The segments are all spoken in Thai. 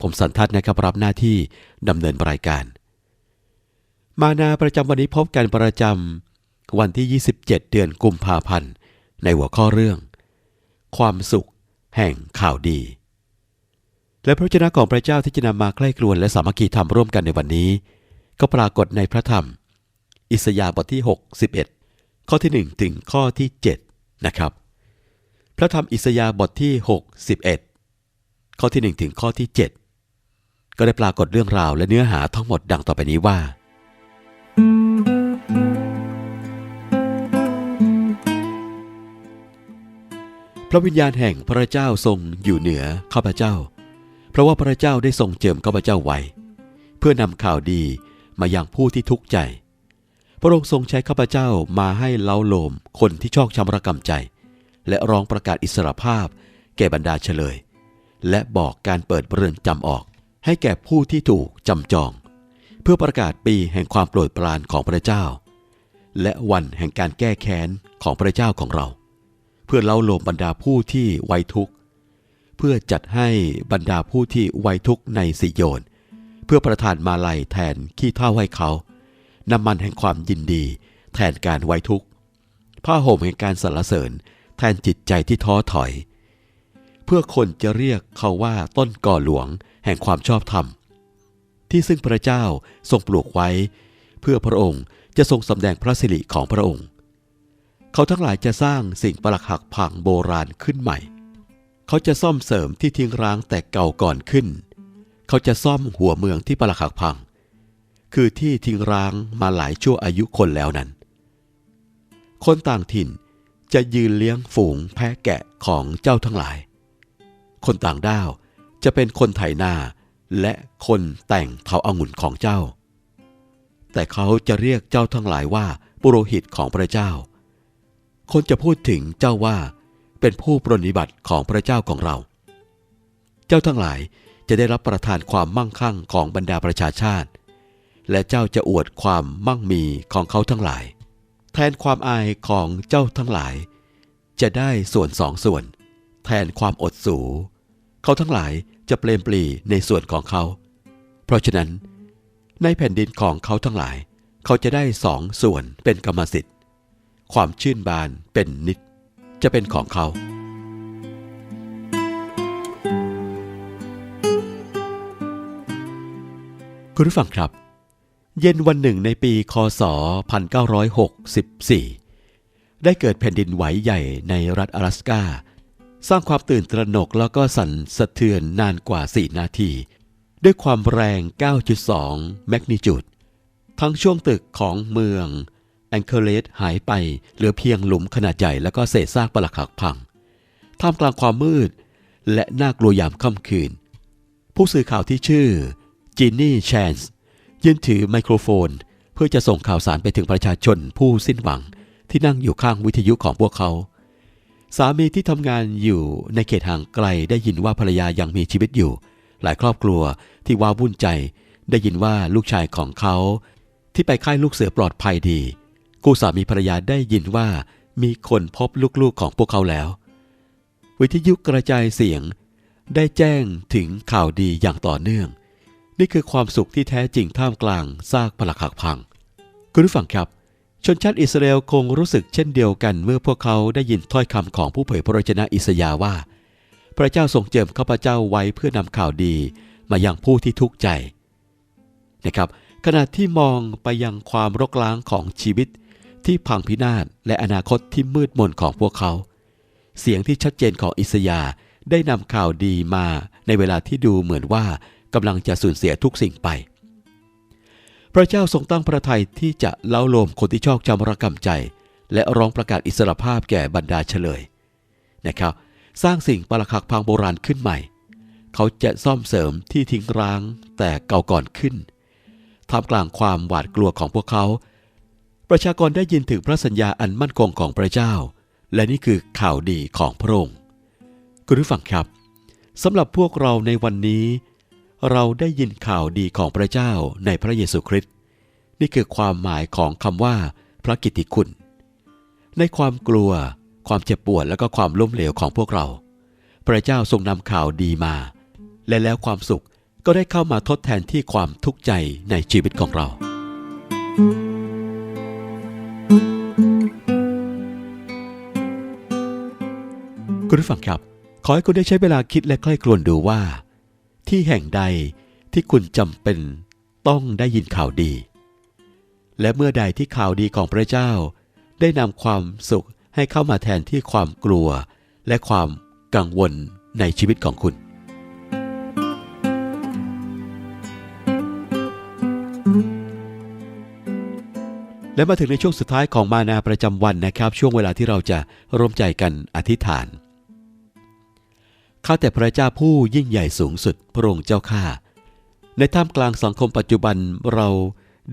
ผมสันทัศน์นะครับรับหน้าที่ดำเนินรายการ มานาประจำวันนี้พบกันประจำวันที่ 27 เดือนกุมภาพันธ์ ในหัวข้อเรื่อง ความสุขแห่งข่าวดี และพระเจ้าของพระเจ้าที่จะนำมาใกล้กลวนและสามัคคีธรรมร่วมกันในวันนี้ ก็ปรากฏในพระธรรม อิสยาห์บทที่ 61ข้อที่ 1 ถึงข้อที่ 7 นะครับ พระธรรมอิสยาห์บทที่ 61ข้อที่ 1 ถึงข้อที่ 7 ก็ได้ปรากฏเรื่องราวและเนื้อหาทั้งหมดดังต่อไปนี้ว่า พระวิญญาณแห่งพระเจ้าทรงอยู่เหนือข้าพเจ้า เพราะว่าพระเจ้าได้ทรงเจิมข้าพเจ้าไว้ เพื่อนำข่าวดีมายังผู้ที่ทุกข์ใจ พระองค์ทรงใช้ข้าพเจ้ามาให้เล้าโลมคนที่ชอกช้ำระกำใจ และร้องประกาศอิสรภาพแก่บรรดาเฉลย และบอกการเปิดเรือนจำออก ให้แก่ผู้ที่ถูกจำจอง เพื่อประกาศปีแห่งความโปรดปรานของพระเจ้า และวันแห่งการแก้แค้นของพระเจ้าของเรา เพื่อเล้าโลมบรรดาผู้ที่ไว้ทุกข์ เพื่อจัดให้บรรดาผู้ที่ไว้ทุกข์ในสิโยน เพื่อประทานมาลัยแทนขี้เท่าให้เขาน้ำมันแห่งความยินดี แทนการไว้ทุกข์ผ้าห่มแห่งการสรรเสริญ แทนจิตใจที่ท้อถอย เพื่อคนจะเรียกเขาว่าต้นก่อหลวง แห่งความชอบธรรม ที่ซึ่งพระเจ้าทรงปลูกไว้ เพื่อพระองค์จะทรงสำแดงพระสิริของพระองค์ เขาทั้งหลายจะสร้างสิ่งปรักหักพังโบราณขึ้นใหม่ เขาจะซ่อมเสริมที่ทิ้งร้างแต่เก่าก่อนขึ้น เขาจะซ่อมหัวเมืองที่ปรักหักพัง คือที่ทิ้งร้างมาหลายชั่วอายุคนแล้วนั้น คนต่างถิ่นจะยืนเลี้ยงฝูงแพะแกะของเจ้าทั้งหลาย คนต่างด้าว จะเป็นคนไถนาและคนแต่งเถาอางุ่นของเจ้า แต่เขาจะเรียกเจ้าทั้งหลายว่าปุโรหิตของพระเจ้า คนจะพูดถึงเจ้าว่าเป็นผู้ปรนนิบัติของพระเจ้าของเรา เจ้าทั้งหลายจะได้รับประทานความมั่งคั่งของบรรดาประชาชาติ และเจ้าจะอวดความมั่งมีของเขาทั้งหลาย แทนความอายของเจ้าทั้งหลาย จะได้ส่วนสองส่วน แทนความอดสู เขาทั้งหลายจะเปลมปลีในส่วนของเขา เพราะฉะนั้น ในแผ่นดินของเขาทั้งหลาย เขาจะได้สองส่วนเป็นกรรมสิทธิ์ ความชื่นบานเป็นนิด จะเป็นของเขา คุณผู้ฟังครับ เย็นวันหนึ่งในปีคศ 1964 ได้เกิดแผ่นดินไหวใหญ่ในรัฐ阿拉สกา สร้างความตื่นตระหนกแล้วก็สั่นสะเทือนนานกว่า 4 นาที ด้วยความแรง 9.2 แมกนิจูด ทั้งช่วงตึกของเมืองแองเกเลสหายไปเหลือเพียงหลุมขนาดใหญ่แล้วก็เศษซากปรักหักพัง ท่ามกลางความมืด และน่ากลัวยามค่ำคืน ผู้สื่อข่าวที่ชื่อจินนี่แชนส์ยืนถือไมโครโฟน เพื่อจะส่งข่าวสารไปถึงประชาชนผู้สิ้นหวังที่นั่งอยู่ข้างวิทยุของพวกเขา สามีที่ทำงานอยู่ในเขตห่างไกลได้ยินว่าภรรยายังมีชีวิตอยู่ หลายครอบครัวที่ว้าวุ่นใจ ได้ยินว่าลูกชายของเขา ที่ไปค่ายลูกเสือปลอดภัยดีคู่สามีภรรยาได้ยินว่ามีคนพบลูกๆของพวกเขาแล้ว วิทยุกระจายเสียง ได้แจ้งถึงข่าวดีอย่างต่อเนื่อง นี่คือความสุขที่แท้จริงท่ามกลางซากปรักหักพัง คุณผู้ฟังครับ ชนชาติอิสราเอลคงรู้สึกเช่นเดียวกันเมื่อพวกเขาได้ยินถ้อยคำของผู้เผยพระวจนะอิสยาว่า พระเจ้าทรงเจิมข้าพเจ้าไว้เพื่อนำข่าวดีมายังผู้ที่ทุกข์ใจนะครับขณะที่มองไปยังความรกร้างของชีวิต ที่พังพินาศและอนาคตที่มืดมนของพวกเขา เสียงที่ชัดเจนของอิสยาได้นำข่าวดีมาในเวลาที่ดูเหมือนว่ากำลังจะสูญเสียทุกสิ่งไป พระเจ้าทรงตั้งพระทัยที่จะเล้าโลมคนที่ชอกจำระกำใจ และร้องประกาศอิสรภาพแก่บรรดาเฉลยนะครับ สร้างสิ่งปรักหักพังโบราณขึ้นใหม่ เขาจะซ่อมเสริมที่ทิ้งร้างแต่เก่าก่อนขึ้นท่ามกลางความหวาดกลัวของพวกเขา ประชากรได้ยินถึงพระสัญญาอันมั่นคงของพระเจ้า และนี่คือข่าวดีของพระองค์คุณผู้ฟังครับสำหรับพวกเราในวันนี้ เราได้ยินข่าวดีของพระเจ้าในพระเยซูคริสต์นี่คือความหมายของคำว่าพระกิตติคุณ ในความกลัว ความเจ็บปวดและก็ความล้มเหลวของพวกเรา พระเจ้าทรงนำข่าวดีมา และแล้วความสุขก็ได้เข้ามาทดแทนที่ความทุกข์ใจในชีวิตของเรา คุณผู้ฟังครับ ขอให้คุณได้ใช้เวลาคิดและใคร่ครวญดูว่า ที่แห่งใดที่คุณจำเป็นต้องได้ยินข่าวดี และเมื่อใดที่ข่าวดีของพระเจ้า ได้นำความสุขให้เข้ามาแทนที่ความกลัวและความกังวลในชีวิตของคุณ และมาถึงในช่วงสุดท้ายของมานาประจำวันนะครับ ช่วงเวลาที่เราจะร่วมใจกันอธิษฐาน ข้าแต่พระเจ้าผู้ยิ่งใหญ่สูงสุดพระองค์เจ้าข้าในท่ามกลางสังคมปัจจุบันเรา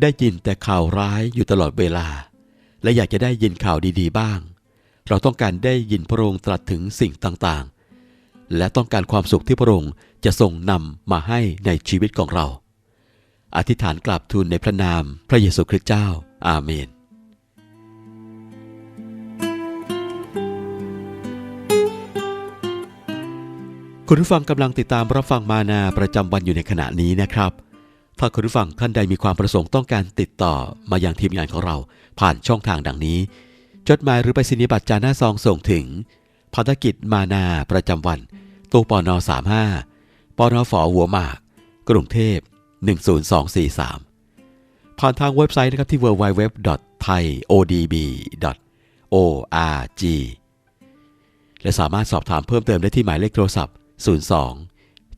ได้ยินแต่ข่าวร้ายอยู่ตลอดเวลา และอยากจะได้ยินข่าวดีๆบ้าง เราต้องการได้ยินพระองค์ตรัสถึงสิ่งต่างๆ และต้องการความสุขที่พระองค์จะทรงนำมาให้ในชีวิตของเรา อธิษฐานกราบทูลในพระนามพระเยซูคริสต์เจ้า อาเมน คุณผู้ฟังกำลังติดตามรับฟังมานาประจำวันอยู่ในขณะนี้นะครับ ถ้าคุณผู้ฟังท่านใดมีความประสงค์ต้องการติดต่อมาอยังทีมงานของเราผ่านช่องทางดังนี้ จดหมายหรือไปสินิบัตรจาหน้าซองส่งถึงภารกิจมานาประจำวันตู้ปอนอ35ปอนอฝอหัวหมาก กรุงเทพ 10243 ผ่านทางเว็บไซต์นะครับที่ www.thaiodb.org และสามารถสอบถามเพิ่มเติมได้ที่หมายเลขโทรศัพท์ 02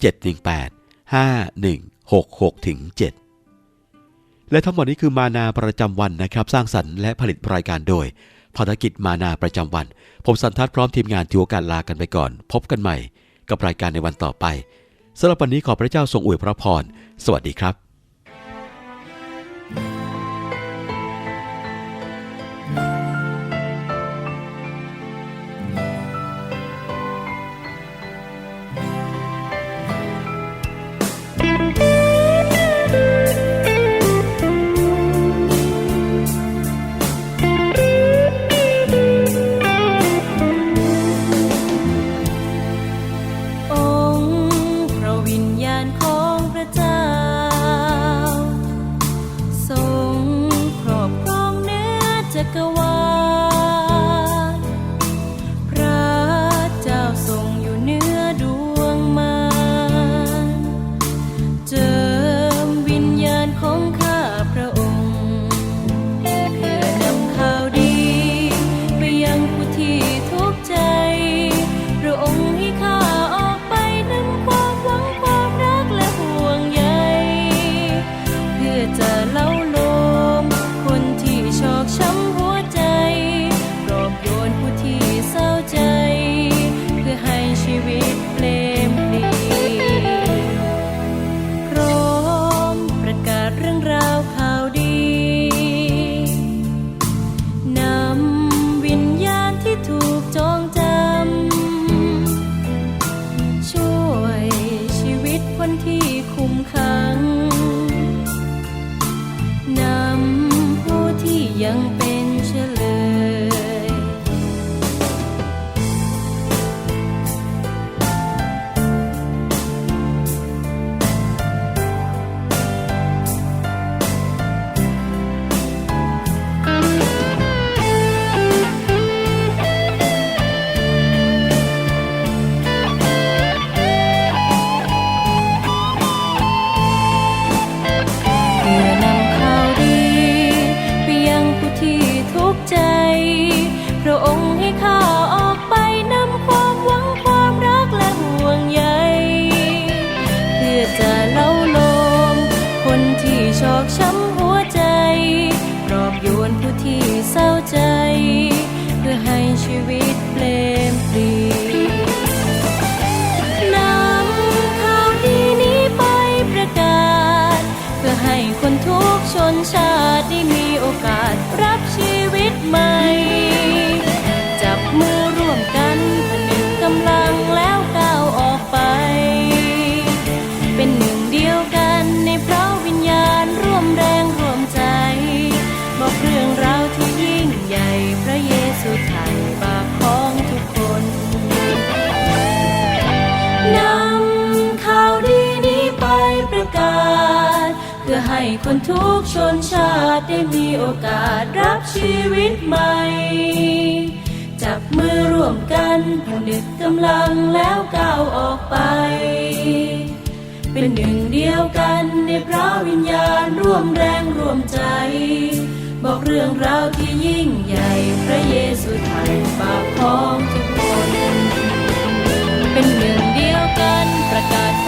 718 5166ถึง7และทั้งหมดนี้คือมานาประจำวันนะครับ สร้างสรรค์และผลิตรายการโดยภารกิจมานาประจำวัน ผมสันทัดพร้อมทีมงานถือโอกาสลากันไปก่อน พบกันใหม่กับรายการในวันต่อไปสำหรับวันนี้ขอพระเจ้าทรงอวยพระพร สวัสดีครับ นชาติได้มีโอกาสรับชีวิตใหม่ คนทุกชนชาติได้มีโอกาสรับชีวิตใหม่ จับมือร่วมกันผนึกกำลังแล้วก้าวออกไป เป็นหนึ่งเดียวกันในพระวิญญาณร่วมแรงร่วมใจ บอกเรื่องราวที่ยิ่งใหญ่พระเยซูไถ่บาปของทุกคน เป็นหนึ่งเดียวกันประกาศ